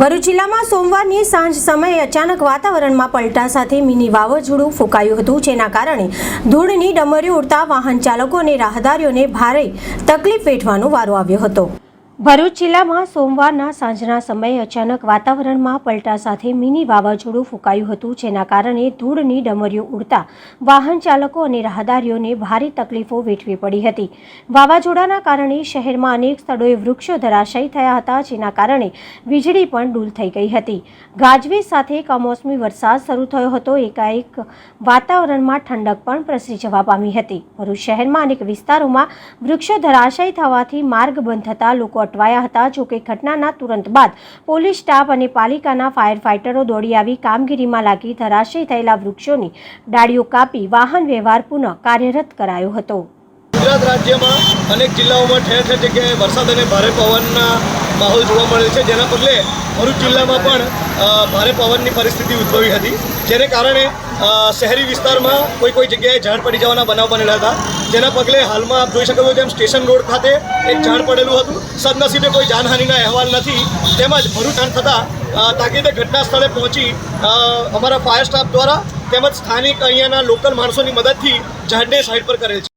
ભરૂચ જિલ્લામાં સોમવારની સાંજ સમયે અચાનક વાતાવરણમાં પલટા સાથે મિની વાવાઝોડું ફૂંકાયું હતું, જેના કારણે ધૂળની ડમરીઓ ઉડતા વાહન ચાલકો અને રાહદારીઓને ભારે તકલીફ વેઠવાનો વારો આવ્યો હતો. ભરૂચ જિલ્લામાં સોમવારના સાંજના સમયે અચાનક વાતાવરણમાં પલટા સાથે મિની વાવાઝોડું ફૂંકાયું હતું, જેના કારણે ધૂળની ડમરીઓ ઉડતા વાહન ચાલકો અને રાહદારીઓને ભારે તકલીફો વેઠવી પડી હતી. વાવાઝોડાના કારણે શહેરમાં અનેક સ્થળોએ વૃક્ષો ધરાશયી થયા હતા, જેના કારણે વીજળી પણ ડૂલ થઈ ગઈ હતી. ગાજવીજ સાથે કમોસમી વરસાદ શરૂ થયો હતો, એકાએક વાતાવરણમાં ઠંડક પણ પ્રસરી જવા પામી હતી. ભરૂચ શહેરમાં અનેક વિસ્તારોમાં વૃક્ષો ધરાશયી થવાથી માર્ગ બંધ થતાં લોકો અટવાયા હતા. જોકે ઘટનાના તુરંત બાદ પોલીસ સ્ટાફ અને પાલિકાના ફાયર ફાઇટરો દોડી આવી કામગીરીમાં લાગી ધરાશય થયેલા વૃક્ષોની ડાળીઓ કાપી વાહન વ્યવહાર પુનઃ કાર્યરત કરાયો હતો. ગુજરાત રાજ્યમાં અનેક જિલ્લાઓમાં ઠેર ઠેર જગ્યાએ વરસાદ અને ભારે પવનના માહોલ જોવા મળે છે, જેના પગલે ભરૂચ જિલ્લામાં પણ ભારે પવનની પરિસ્થિતિ ઉદ્ભવી હતી. જેને કારણે શહેરી વિસ્તારમાં કોઈ કોઈ જગ્યાએ ઝાડ પડી જવાના બનાવ બનેલા હતા. જેના પગલે હાલમાં આપ જોઈ શકો છો તેમ સ્ટેશન રોડ ખાતે એક ઝાડ પડેલું હતું. સદનસીબે કોઈ જાનહાનિના અહેવાલ નથી. તેમજ ભરૂચ થતાં તાકીદે ઘટના સ્થળે પહોંચી અમારા ફાયર સ્ટાફ દ્વારા તેમજ સ્થાનિક અહીંયાના લોકલ માણસોની મદદથી ઝાડને સાઈડ પર કરેલ છે.